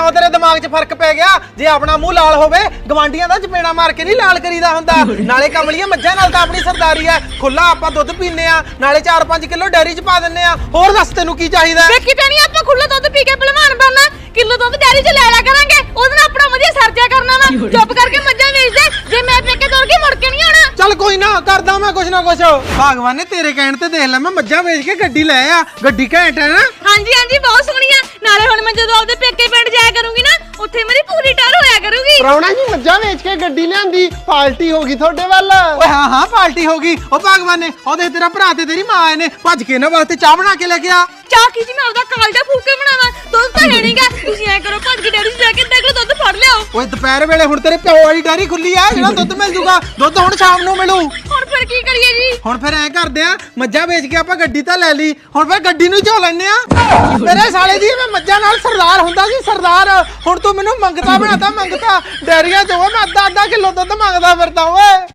ਕਿਉਂ ਤੇਰੇ ਦਿਮਾਗ 'ਚ ਫ਼ਰਕ ਪੈ ਗਿਆ? ਜੇ ਆਪਣਾ ਮੂੰਹ ਲਾਲ ਹੋਵੇ ਗਵਾਂਡੀਆਂ ਦਾ ਚਪੇੜਾ ਮਾਰ ਕੇ ਨਹੀਂ ਲਾਲ ਕਰੀਦਾ ਹੁੰਦਾ। ਨਾਲੇ ਕਮਲੀਆਂ ਮੱਝਾਂ ਨਾਲ ਤਾਂ ਆਪਣੀ ਸਰਦਾਰੀ ਐ ਖੁੱਲਾ ਆਪਾਂ ਦੁੱਧ ਪੀਨੇ ਆ ਨਾਲੇ 4-5 ਕਿਲੋ ਡੈਰੀ 'ਚ ਪਾ ਦਿੰਨੇ ਆ। ਹੋਰ ਦੱਸ ਤੈਨੂੰ ਕੀ ਚਾਹੀਦਾ? ਵੇ ਕਿਤੇ ਨਹੀਂ ਆਪਾਂ ਖੁੱਲਾ ਦੁੱਧ ਪੀ ਕੇ ਭਲਵਾਨ ਬਣਨਾ। ਕਿਲੋ ਦੁੱਧ ਡੈਰੀ 'ਚ ਲੈ ਲਿਆ ਕਰਾਂਗੇ ਉਹਦੇ ਨਾਲ ਆਪਣਾ ਵਧੀਆ ਸਰਜਾ ਕਰਨਾ ਵਾ। ਚੁੱਪ ਕਰਕੇ ਮੱਝਾਂ ਵੇਚ ਦੇ ਜੇ ਮੈਂ ਪੇਕੇ ਤੁਰ ਕੇ ਮੁੜ ਕੇ ਨਹੀਂ ਆਉਣਾ ਚੱਲ ਕੋਈ ਨਾ ਕਰਦਾ ਮੈਂ ਕੁਛ ਨਾ ਕੁਛ। ਭਗਵਾਨ ਨੇ ਤੇਰੇ ਕਹਿਣ ਤੇ ਦੇਖ ਲੈ ਮੈਂ ਮੱਝਾਂ ਵੇਚ ਕੇ ਗੱਡੀ ਲੈ ਆ। ਗੱਡੀ ਘੈਂਟ ਹੈ ਨਾ। ਹਾਂਜੀ ਹਾਂਜੀ ਬਹੁਤ ਸੋਹਣੀ ਆ ਨਾਲੇ ਹੁਣ ਮੈਂ ਜਦੋਂ ਆਪਦੇ ਪੇਕੇ ਪਿੰਡ ਜਾਇਆ ਕਰੂੰਗੀ ਨਾ ਉੱਥੇ ਮੇਰੀ ਪੂਰੀ ਟਰ ਹੋਇਆ ਕਰੂਗੀ। ਪ੍ਰਾਹੁਣਾ ਜੀ ਮੱਝਾਂ ਵੇਚ ਕੇ ਗੱਡੀ ਲਿਆਂਦੀ ਪਾਰਟੀ ਹੋ ਗਈ ਤੁਹਾਡੇ ਵੱਲ। ਓਏ ਹਾਂ ਹਾਂ ਪਾਰਟੀ ਹੋ ਗਈ। ਉਹ ਭਗਵਾਨ ਨੇ ਉਹ ਦੇਖ ਤੇਰਾ ਭਰਾ ਤੇ ਤੇਰੀ ਮਾਂ ਆਏ ਨੇ ਭੱਜ ਕੇ ਇਹਨਾਂ ਵਾਸਤੇ ਚਾਹ ਬਣਾ ਕੇ ਲੈ ਗਿਆ ਚਾਹ ਕੀ ਜੀ ਮੈਂ ਆਪਦਾ ਕਾਲਜਾ ਫੂਕ ਬਣਾਵਾਂ। ਦੁੱਧ ਤਾਂ ਹੈ ਨਹੀਂਗਾ ਦੁੱਧ ਫੜ ਲਿਆਓ। ਓਏ ਦੁਪਹਿਰ ਵੇਲੇ ਹੁਣ ਤੇਰੇ ਪਿਓ ਵਾਲੀ ਡੈਰੀ ਖੁੱਲੀ ਆ ਜਿਹੜਾ ਦੁੱਧ ਮਿਲ ਜੂਗਾ ਦੁੱਧ ਹੁਣ ਸ਼ਾਮ ਨੂੰ ਮਿਲੂ। ਹੁਣ ਫਿਰ ਕੀ ਕਰੀਏ ਜੀ? ਹੁਣ ਫਿਰ ਐ ਕਰਦੇ ਆ ਮੱਝਾਂ ਵੇਚ ਕੇ ਆਪਾਂ ਗੱਡੀ ਤਾਂ ਲੈ ਲਈ ਹੁਣ ਫਿਰ ਗੱਡੀ ਨੂੰ ਝੋ ਲੈਨੇ ਆ। ਮੇਰੇ ਸਾਲੇ ਦੀ ਮੈਂ ਮੱਝਾਂ ਨਾਲ ਸਰਦਾਰ ਹੁੰਦਾ ਸੀ ਸਰਦਾਰ। ਹੁਣ ਤੂੰ ਮੈਨੂੰ ਮੰਗਤਾ ਬਣਾਤਾ ਮੰਗਤਾ। ਡੈਰੀਆਂ ਚ ਮੈਂ ਅੱਧਾ ਅੱਧਾ ਕਿਲੋ ਦੁੱਧ ਮੰਗਦਾ ਫਿਰਦਾ ਓਏ।